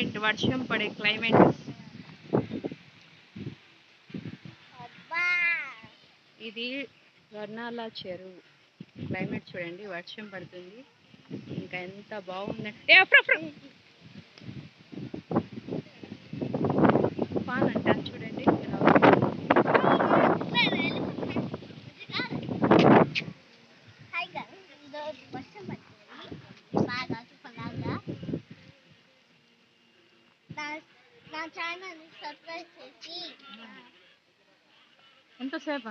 Climate వర్షం పడే climate ఇది వర్ణాల చెరువు. క్లైమేట్ చూడండి వర్షం పడుతుంది. ఇంకా ఎంత బాగుందంటే ఎంతసేపు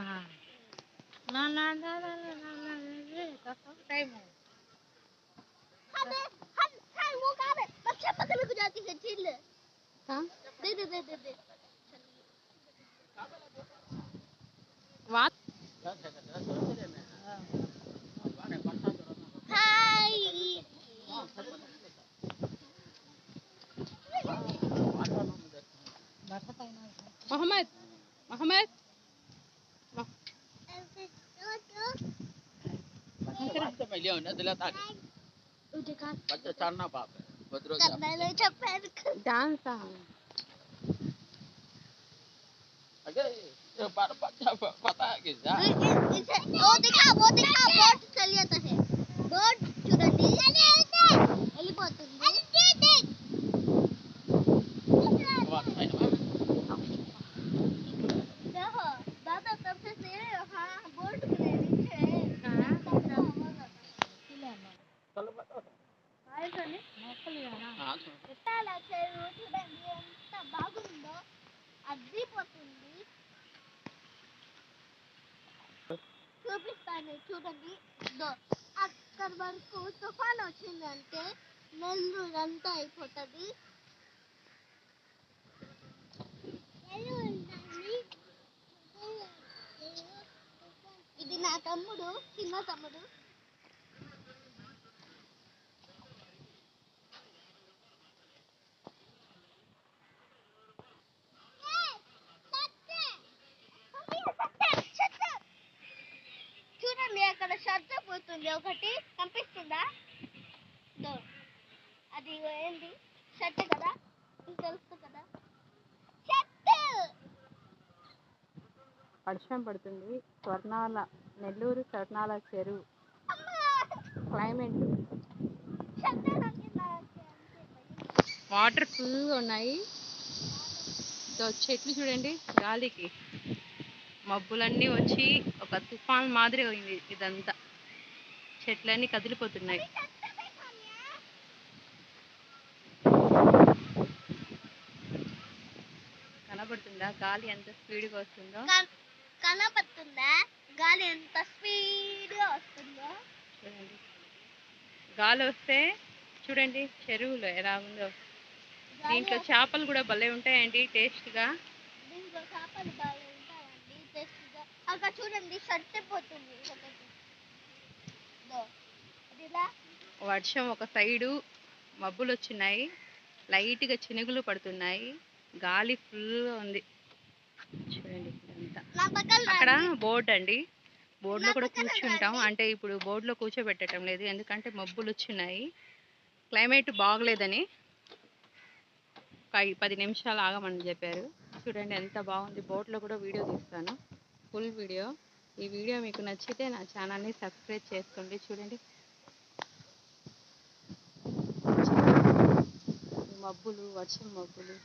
टाइम है हम मोहम्मद मोहम्मद डांस पता है कि वो दिखा वो दिखा बोट चल जाता है बोट चुरा ली एलिफेंट చెరువు చూడండి ఎంత బాగుందో అద్దిపోతుంది చూపిస్తాను చూడండి అక్కడ వరకు తుఫాన్ వచ్చిందంటే నెల్లూరు అంతా అయిపోతుంది ఇది నా తమ్ముడు చిన్న తమ్ముడు చూడండి అక్కడ పోతుంది ఒకటి కనిపిస్తుందా. అది ఏంటి షర్ట్ కదా? తెలుసు కదా? షర్ట్! వర్షం పడుతుంది. స్వర్ణాల నెల్లూరు స్వర్ణాల చెరువు. క్లైమేట్. వాటర్ ఫుల్గా ఉన్నాయి. చెట్లు చూడండి గాలికి. మబ్బులన్నీ వచ్చి ఒక తుఫాన్ మాదిరి అయింది ఇదంతా. చెట్లన్నీ కదిలిపోతున్నాయి. కనబడుతుందా? గాలి ఎంత స్పీడ్గా వస్తుందో? కన్- కనపడుతుందా? గాలి ఎంత స్పీడ్గా వస్తుందో? చూడండి. గాలి వస్తే చూడండి చెరువులో ఎలా ఉందో. దీంట్లో చేపలు కూడా భలే ఉంటాయండి టేస్ట్గా. దీంట్లో చేపలు బాగా ఉంటాయండి టేస్ట్గా. అక్కడ చూడండి షర్ట్ పోతుంది ఒకటి ఇదో. అది ఇలా వర్షం ఒక సైడు మబ్బులు వచ్చినాయి లైట్గా చినుకులు పడుతున్నాయి గాలి ఫుల్గా ఉంది. చూడండి ఇదంతా అక్కడ రండి. బోర్డు అండి. బోర్డులో కూడా కూర్చుంటాం. అంటే ఇప్పుడు బోర్డులో కూర్చోబెట్టడం లేదు. ఎందుకంటే మబ్బులు వచ్చినాయి. క్లైమేట్ బాగలేదని ఒక పది నిమిషాలు ఆగమని చెప్పారు. చూడండి ఎంత బాగుంది. బోట్లో కూడా వీడియో తీస్తాను. Full video. ఈ వీడియో మీకు నచ్చితే నా ఛానల్ని సబ్స్క్రైబ్ చేసుకోండి. చూడండి. మబ్బులు వర్షం మబ్బులు.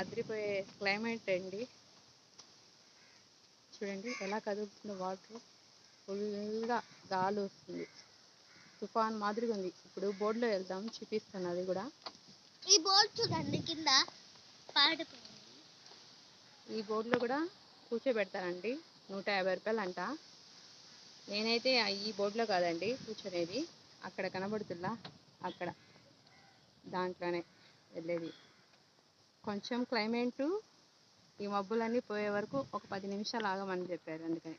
అదిరిపోయే క్లైమేట్ అండి. చూడండి ఎలా కదులుతుందో వాటర్. ఫుల్గా గాలి వస్తుంది. తుఫాన్ మాదిరిగా ఉంది. ఇప్పుడు బోర్డులో వెళ్దాం. చూపిస్తాను అది కూడా. ఈ బోర్డు చూడండి కింద ఈ బోర్డులో కూడా కూర్చోబెడతారండి. నూట యాభై రూపాయలు అంట నేనైతే ఈ బోర్డులో కాదండి కూర్చొనేది. అక్కడ కనబడుతుందా అక్కడ. దాంట్లోనే వెళ్ళేది. కొంచెం క్లైమేట్ ఈ మబ్బులన్నీ పోయే వరకు ఒక పది నిమిషాలు ఆగమని చెప్పారు అందుకని.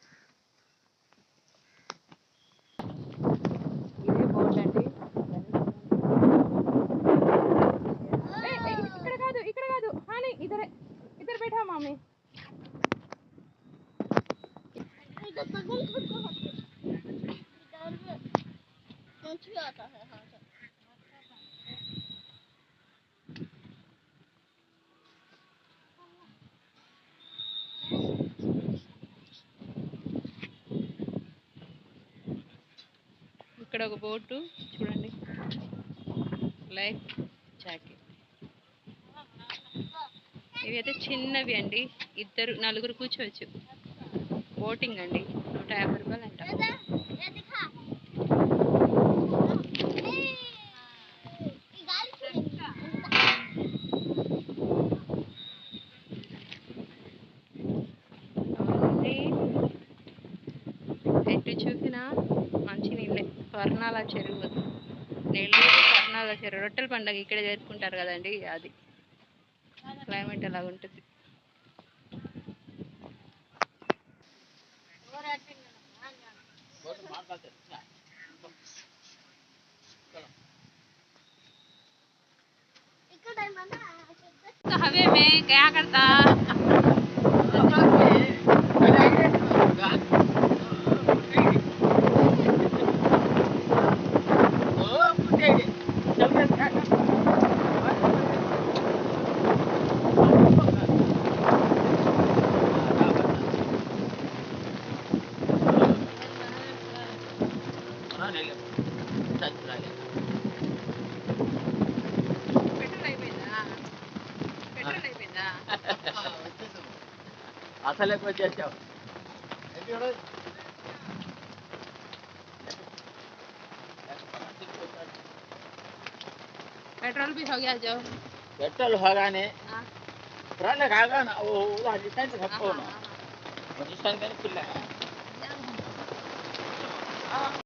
ఇక్కడ ఒక బోటు చూడండి. లైఫ్ జాకెట్ ఇవి అయితే చిన్నవి అండి. ఇద్దరు నలుగురు కూర్చోవచ్చు. బోటింగ్ అండి. నూట యాభై ఎటు చూసినా మంచి నీళ్ళే స్వర్ణాల చెరువు నెల్లూరు స్వర్ణాల చెరువు రొట్టెల పండుగ ఇక్కడే జరుపుకుంటారు కదండి అది క్లైమేట్ అలా ఉంటుంది बोल मार पाते ఇక్కడ ఏమన్నా तो हवे में क्या करता पेट्रोल भी हो गया जो पेट्रोल होगा ने पुराने खागा ना वो राजस्थान से खपो ना राजस्थान का नहीं खुला है